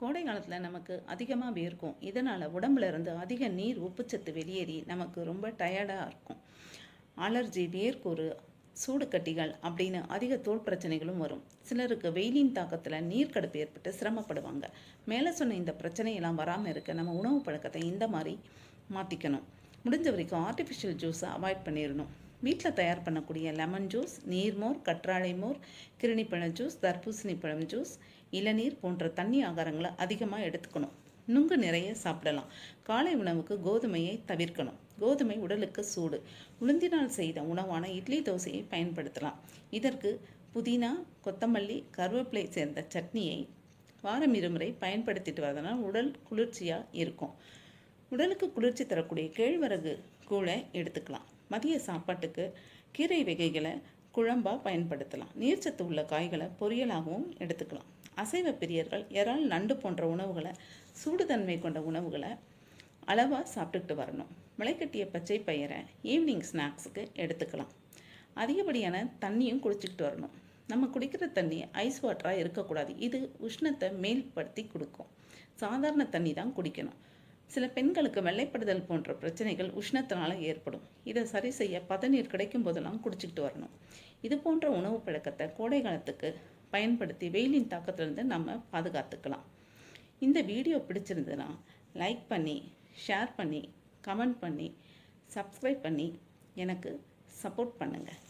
கோடை காலத்தில் நமக்கு அதிகமாக வேர்க்கும். இதனால் உடம்புல இருந்து அதிக நீர் உப்புச்சத்து வெளியேறி நமக்கு ரொம்ப டயர்டாக இருக்கும். அலர்ஜி வேர்க்கூறு சூடு கட்டிகள் அப்படின்னு அதிக தோல் பிரச்சனைகளும் வரும். சிலருக்கு வெயிலின் தாக்கத்தில் நீர்க்கடுப்பு ஏற்பட்டு சிரமப்படுவாங்க. மேலே சொன்ன இந்த பிரச்சனையெல்லாம் வராமல் இருக்க நம்ம உணவு பழக்கத்தை இந்த மாதிரி மாற்றிக்கணும் முடிஞ்ச வரைக்கும் ஆர்டிஃபிஷியல் ஜூஸை அவாய்ட் பண்ணிடணும் வீட்டில் தயார் பண்ணக்கூடிய லெமன் ஜூஸ் நீர்மோர் கற்றாழை மோர் கிருணிப்பழம் ஜூஸ் தர்பூசணி பழம் ஜூஸ் இளநீர் போன்ற தண்ணி ஆகாரங்களை அதிகமாக எடுத்துக்கணும். நுங்கு நிறைய சாப்பிடலாம். காலை உணவுக்கு கோதுமையை தவிர்க்கணும். கோதுமை உடலுக்கு சூடு. உளுந்தினால் செய்த உணவான இட்லி தோசையை பயன்படுத்தலாம். இதற்கு புதினா கொத்தமல்லி கருவேப்பிலை சேர்ந்த சட்னியை வாரம் இருமுறை பயன்படுத்திட்டு வரதனால் உடல் குளிர்ச்சியாக இருக்கும். உடலுக்கு குளிர்ச்சி தரக்கூடிய கேழ்வரகு கூழை எடுத்துக்கலாம். மதிய சாப்பாட்டுக்கு கீரை வகைகளை குழம்பாக பயன்படுத்தலாம். நீர்ச்சத்து உள்ள காய்களை பொரியலாகவும் எடுத்துக்கலாம். அசைவ பிரியர்கள் இறால் நண்டு போன்ற உணவுகளை சூடுதன்மை கொண்ட உணவுகளை அளவாக சாப்பிட்டுக்கிட்டு வரணும். முளைக்கட்டிய பச்சை பயிரை ஈவினிங் ஸ்நாக்ஸுக்கு எடுத்துக்கலாம். அதிகப்படியான தண்ணியும் குடிச்சிக்கிட்டு வரணும். நம்ம குடிக்கிற தண்ணி ஐஸ் வாட்டராக இருக்கக்கூடாது. இது உஷ்ணத்தை மேல்படுத்தி கொடுக்கும். சாதாரண தண்ணி தான் குடிக்கணும். சில பெண்களுக்கு வெள்ளைப்படுதல் போன்ற பிரச்சனைகள் உஷ்ணத்தினால் ஏற்படும். இதை சரி செய்ய பதநீர் கிடைக்கும் போதெல்லாம் குடிச்சிக்கிட்டு வரணும். இது போன்ற உணவு பழக்கத்தை கோடை காலத்துக்கு பயன்படுத்தி வெயிலின் தாக்கத்திலிருந்து நம்ம பாதுகாத்துக்கலாம். இந்த வீடியோ பிடிச்சிருந்ததுன்னா லைக் பண்ணி ஷேர் பண்ணி கமெண்ட் பண்ணி சப்ஸ்கிரைப் பண்ணி எனக்கு சப்போர்ட் பண்ணுங்கள்